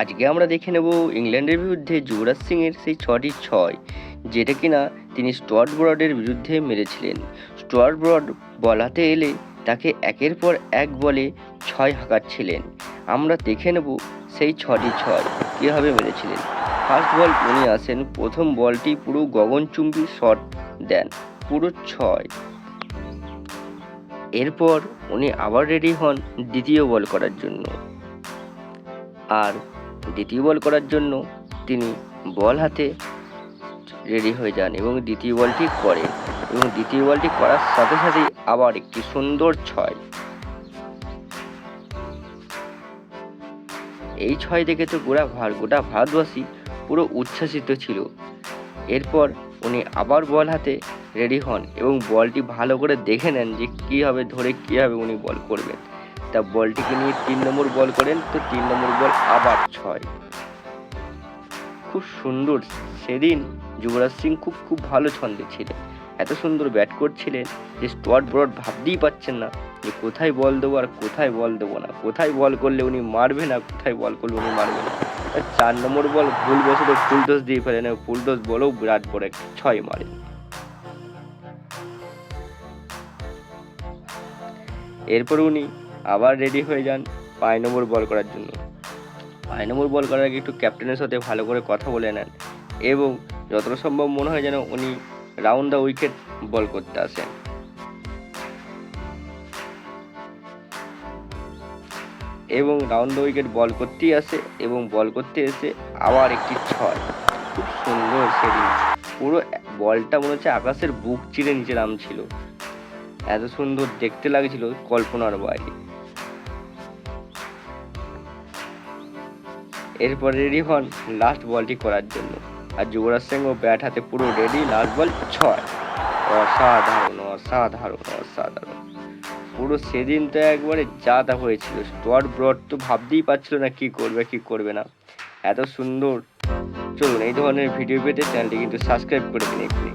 আজকে আমরা দেখে নেব ইংল্যান্ডের বিরুদ্ধে যুবরাজ সিংয়ের সেই ছটি ছয়, যেটা কিনা তিনি স্টুয়ার্ট ব্রডের বিরুদ্ধে মেরেছিলেন। স্টুয়ার্ট ব্রড বলাতে এলে তাকে একের পর এক বলে ছয় হাঁকাচ্ছিলেন। আমরা দেখে নেব সেই ছটি ছয় কীভাবে মেরেছিলেন। ফার্স্ট বল উনি আসেন, প্রথম বলটি পুরো গগনচুম্বী শট দেন, পুরো ছয়। এরপর উনি আবার রেডি হন দ্বিতীয় বল করার জন্য। আর দ্বিতীয় বল করার জন্য তিনি বল হাতে রেডি হয়ে যান এবং দ্বিতীয় বলটি করেন এবং দ্বিতীয় বলটি করার সাথে সাথেই আবার একটি সুন্দর ছয়। এই ছয় দেখে তো গোটা ভার গোটা ভারতবাসী পুরো উচ্ছ্বাসিত ছিল। এরপর উনি আবার বল হাতে রেডি হন এবং বলটি ভালো করে দেখে নেন যে কীভাবে ধরে কীভাবে উনি বল করবেন। তা বলটিকে নিয়ে তিন নম্বর বল করেন, তো তিন নম্বর বল আবার ছয়। খুব সুন্দর। সেদিন যুবরাজ সিং খুব খুব ভালো ছন্দে ছিলেন। এত সুন্দর ব্যাট করছিলেন যে স্টুয়ার্ট ব্রড ভাবতেই পারছেন না যে কোথায় বল দেবো আর কোথায় বল দেবো না। কোথায় বল করলে উনি মারবে না, কোথায় বল করলে উনি মারবে না। চার নম্বর বল ভুল বসে তো ফুল ডোজ দিয়ে ফেলেন ফুল ডোজ বলেও বিরাট বড় ছয় মারেন এরপর উনি আবার রেডি হয়ে যান পাঁচ নম্বর বল করার জন্য। পাঁচ নম্বর বল করার আগে একটু ক্যাপ্টেনের সাথে ভালো করে কথা বলে নেন এবং যতটা সম্ভব মনে হয় যেন উনি রাউন্ড দ্য উইকেট বল করতে আসেন। এবং রাউন্ড দ্য উইকেট বল করতেই আসে এবং বল করতে এসে আবার একটি ছয়। খুব সুন্দর সেদিন পুরো বলটা মনে হচ্ছে আকাশের বুক চিরে নিচে নামছিল। এত সুন্দর দেখতে লাগছিল কল্পনার বাইরে। এরপর রেডি হন লাস্ট বলটি করার জন্য। আর যুবরাজ সিংও ব্যাট হাতে পুরো রেডি লাস্ট বল ছয়। অসাধারণ অসাধারণ অসাধারণ। পুরো সেদিন তো একবারে যা তা হয়েছিল। স্টুয়ার্ট ব্রড তো ভাবতেই পারছিল না কি করবে কি করবে না। এত সুন্দর। চলুন, এই ধরনের ভিডিও পেতে চ্যানেলটি কিন্তু সাবস্ক্রাইব করে দিন এক্ষুনি।